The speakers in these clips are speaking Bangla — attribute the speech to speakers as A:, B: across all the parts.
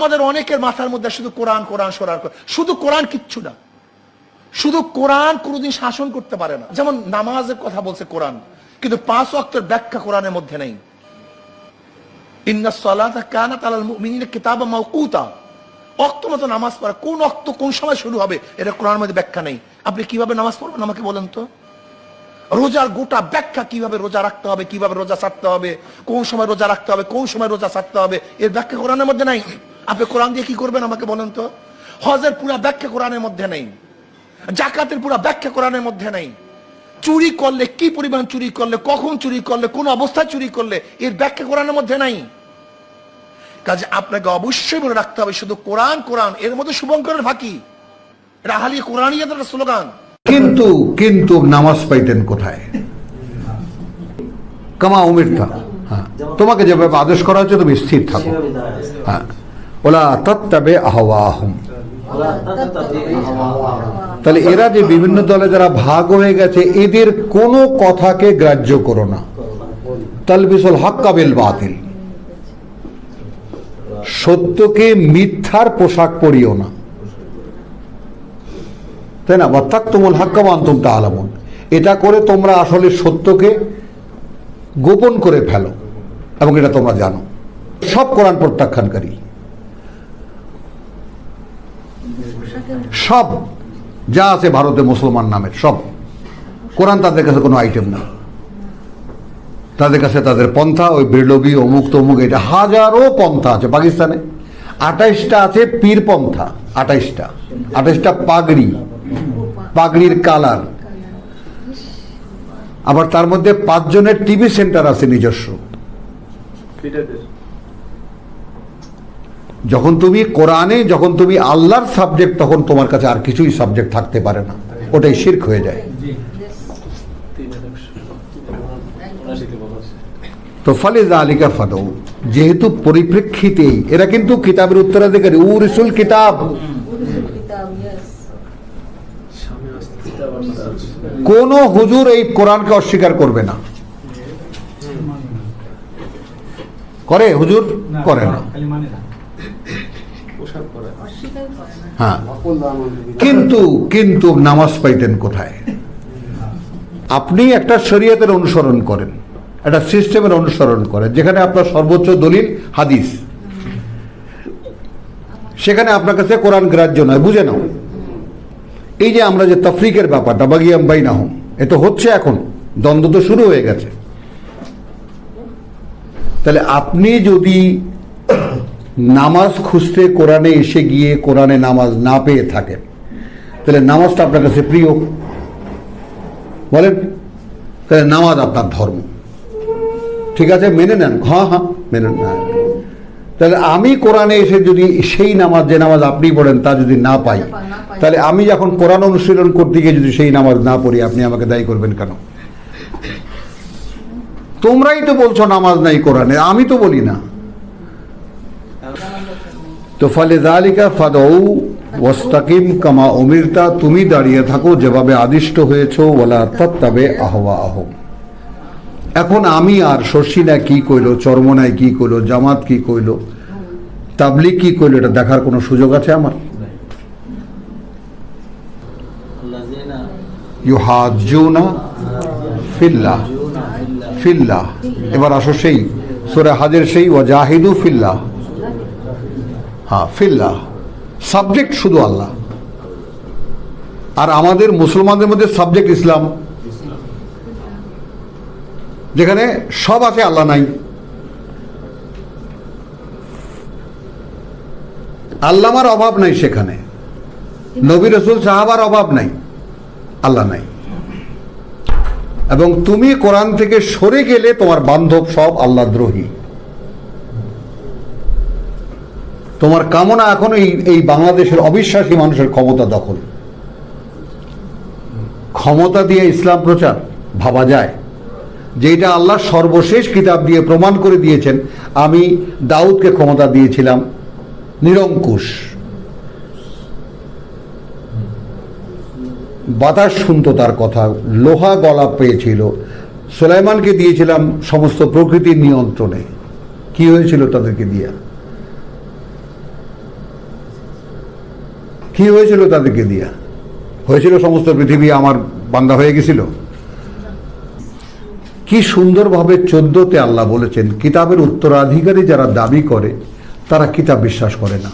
A: আমাদের অনেকের মাথার মধ্যে শুধু কোরআন কোরআন সরার শুধু কোরআন কিচ্ছু না। শুধু কোরআন কোনোদিন শাসন করতে পারে না। যেমন নামাজের কথা বলছে কোরআন, কিন্তু পাঁচ অক্টের ব্যাখ্যা কোরআনের মধ্যে নেই। ইন্না সালাতা কানাত আলাল মুমিনিনা কিতাবা মাওকুতা। অক্ত মতো নামাজ পড়া, কোন অক্ত কোন সময় শুরু হবে, এটা কোরআনের মধ্যে ব্যাখ্যা নেই। আপনি কীভাবে নামাজ পড়বেন আমাকে বলেন তো? রোজার গোটা ব্যাখ্যা কীভাবে রোজা রাখতে হবে, কীভাবে রোজা ছাড়তে হবে, কোন সময় রোজা রাখতে হবে, কোন সময় রোজা ছাড়তে হবে, এর ব্যাখ্যা কোরআনের মধ্যে নাই। আপনি কোরআন দিয়ে কি করবেন আমাকে বলেন তো? হজের পুরা ব্যাখ্যা কোরআনের মধ্যে নেই। জাকাতের পুরা ব্যাখ্যা কোরআনের মধ্যে নেই। চুরি করলে কি পরিমাণ চুরি করলে, কখন চুরি করলে, কোন অবস্থায় চুরি করলে, এর ব্যাখ্যা কোরআনের মধ্যে নাই। কাজে আপনাকে অবশ্যই মনে রাখতে হবে, শুধু কোরআন কোরআন, এর মধ্যে শুভঙ্করের ফাঁকি। এটা আহালি কোরআনিয়াদের একটা স্লোগান।
B: কিন্তু কিন্তু নামাজ পাইতেন কোথায়? কামা উমিরতা। হ্যাঁ। তোমাকে যেভাবে আদেশ করা হয়েছে, তুমি স্থির থাকো। হ্যাঁ। তাহলে এরা যে বিভিন্ন দলে যারা ভাগ হয়ে গেছে, এদের কোনো কথাকে গ্রাহ্য করো না। তালবিসুল হাক্কাবিল বাতিল। সত্যকে মিথ্যার পোশাক পরিও না। তাই না? অর্থাৎ তুমুল হাক্কামান্তুম তা আলামুন এটা করে তোমরা আসলে সত্যকে গোপন করে ফেলো এবং এটা তোমরা জানো। সব কোরআন প্রত্যাখ্যানকারী। সব যা আছে ভারতে মুসলমান নামের, সব। কোরআন তাদের কাছে কোনো আইটেম না। তাদের কাছে তাদের পন্থা, ওই বেরলবি অমুক তমুক, এটা হাজারো পন্থা আছে পাকিস্তানে। আঠাইশটা আছে পীর পন্থা, আঠাইশটা। আঠাইশটা পাগড়ি, পাগড়ির কালার। আবার তার মধ্যে পাঁচজনের টিভি সেন্টার আছে নিজস্ব। যখন তুমি কোরআনে যখন তুমি আল্লাহর সাবজেক্ট তখন তোমার কাছে আর কিছুই সাবজেক্ট থাকতে পারে না। ওটাই শির্ক হয়ে যায়। তো ফলে আলিকা ফাদৌ যেহেতু পরিপ্রেক্ষিতেই এরা কিন্তু কিতাবের উত্তরাধিকারী উরিসুল কিতাব। কোন হুজুর এই কোরআনকে অস্বীকার করবে না। করে? হুজুর করে না। হ্যাঁ। কিন্তু কিন্তু নামাজ পাইতেন কোথায়? আপনি একটা শরীয়তের অনুসরণ করেন, একটা সিস্টেমের অনুসরণ করেন, যেখানে আপনার সর্বোচ্চ দলিল হাদিস। সেখানে আপনার কাছে কোরআন গ্রাহ্য নয়, বুঝে নাও। এই যে আমরা যে তফরিকের ব্যাপারটা বাগিয়াম বাই না হোম এ তো হচ্ছে এখন, দ্বন্দ্ব তো শুরু হয়ে গেছে। তাহলে আপনি যদি নামাজ খুঁজতে কোরআনে এসে গিয়ে কোরআনে নামাজ না পেয়ে থাকেন তাহলে নামাজটা আপনার কাছে প্রিয়? বলেন। তাহলে নামাজ আপনার ধর্ম। ঠিক আছে? মেনে নেন। হ্যাঁ হ্যাঁ মেনে নেন। হ্যাঁ। তাহলে আমি কোরআনে এসে যদি সেই নামাজ, যে নামাজ আপনি পড়েন, তা যদি না পাই, তাহলে আমি যখন কোরআন অনুশীলন করতে গিয়ে যদি সেই নামাজ না পড়ি, আপনি আমাকে দায়ী করবেন কেন? তোমরাই তো বলছো নামাজ নাই কোরআনে, আমি তো বলি না। তো ফলে জালিকা ফাদৌ ওয়াস্তাকিম কামা অমিরতা তুমি দাঁড়িয়ে থাকো যেভাবে আদিষ্ট হয়েছো ওলা তত্তাবে আহওয়া আহম এখন আমি আর শর্ষিনা কি কইলো চরমনায় কি কইলো, জামাত কি কইলো তাবলিক কি কইলো, এটা দেখার কোনো সুযোগ আছে আমার? ফিল্লাহ। ফিল্লাহ। এবার আসো সেই, সুরে হাজের সেই ওয়াজাহিদু ফিল্লাহ। হ্যাঁ ফিল্লাহ, সাবজেক্ট শুধু আল্লাহ। আর আমাদের মুসলমানদের মধ্যে সাবজেক্ট ইসলাম। যেখানে সব আছে, আল্লাহ নাই। আল্লামার অভাব নাই সেখানে। নবী রসুল সাহাবার অভাব নাই, আল্লাহ নাই। এবং তুমি কোরআন থেকে সরে গেলে তোমার বান্ধব সব আল্লাহ দ্রোহী। তোমার কামনা এখন এই এই বাংলাদেশের অবিশ্বাসী মানুষের ক্ষমতা দখল। ক্ষমতা দিয়ে ইসলাম প্রচার, ভাবা যায়। যেটা আল্লাহ সর্বশেষ কিতাব দিয়ে প্রমাণ করে দিয়েছেন, আমি দাউদকে ক্ষমতা দিয়েছিলাম নিরঙ্কুশ। বাতাস শুনতো তার কথা, লোহা গলা পেয়েছিল। সুলাইমানকে দিয়েছিলাম সমস্ত প্রকৃতির নিয়ন্ত্রণে। কি হয়েছিল তাদেরকে দিয়া? কি হয়েছিল তাদেরকে দিয়া? হয়েছিল সমস্ত পৃথিবী আমার বান্দা হয়ে গেছিল? কি সুন্দরভাবে চোদ্দতে আল্লাহ বলেছেন, কিতাবের উত্তরাধিকারী যারা দাবি করে, তারা কিতাব বিশ্বাস করে না।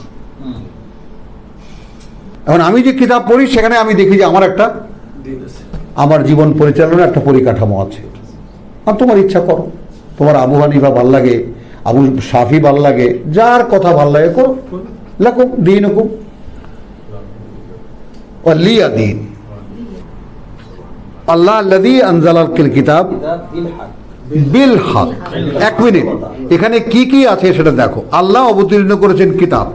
B: এখন আমি যে কিতাব পড়ি, সেখানে আমি দেখি যে আমার একটা, আমার জীবন পরিচালনার একটা পরিকাঠামো আছে। আর তোমার ইচ্ছা করো। তোমার আবু হানিফা ভালো লাগে, আবু সাফি ভালো লাগে, যার কথা ভালো লাগে, করো। লেখো, দিন দিন আল্লাহ আল্লাদি আনজালাল কিতাব বিল হক। এক মিনিট। এখানে কি কি আছে সেটা দেখো। আল্লাহ অবতীর্ণ করেছেন কিতাব।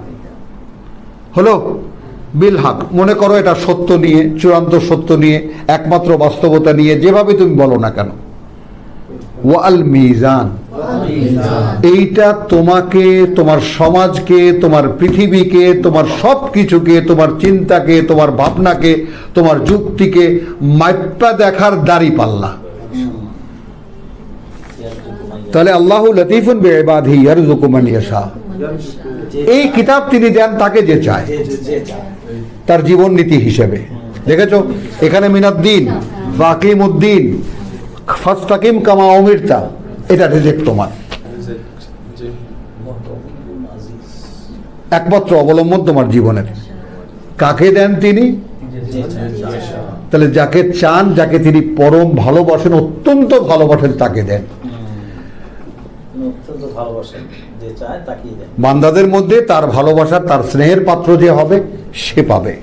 B: হলো বিল হক। মনে করো এটা সত্য নিয়ে, চূড়ান্ত সত্য নিয়ে, একমাত্র বাস্তবতা নিয়ে, যেভাবে তুমি বলো না কেন। ওয়াল মিজান। এইটা তোমাকে, তোমার সমাজকে, তোমার পৃথিবীকে, তোমার সব কিছুকে তোমার চিন্তাকে, তোমার ভাবনাকে, তোমার যুক্তিকে মাইপা দেখার দাড়ি পাল্লা। তাহলে আল্লাহ লতিফুন বেবাধি ইয়ারজুকুমান এই কিতাব তিনি দেন তাকে যে চায়। তার জীবন নীতি হিসেবে। দেখেছ? এখানে মিনাদ্দিন ফাকিম উদ্দিন ফাস্তাকিম কামা অমিরতা এটা রিজেক্ট তোমার। একমাত্র অবলম্বন তোমার জীবনের। কাকে দেন তিনি? তাহলে যাকে চান যাকে তিনি পরম ভালোবাসেন অত্যন্ত ভালোবাসেন তাকে
C: দেন।
B: বান্দাদের মধ্যে তার ভালোবাসা তার স্নেহের পাত্র যে হবে সে পাবে।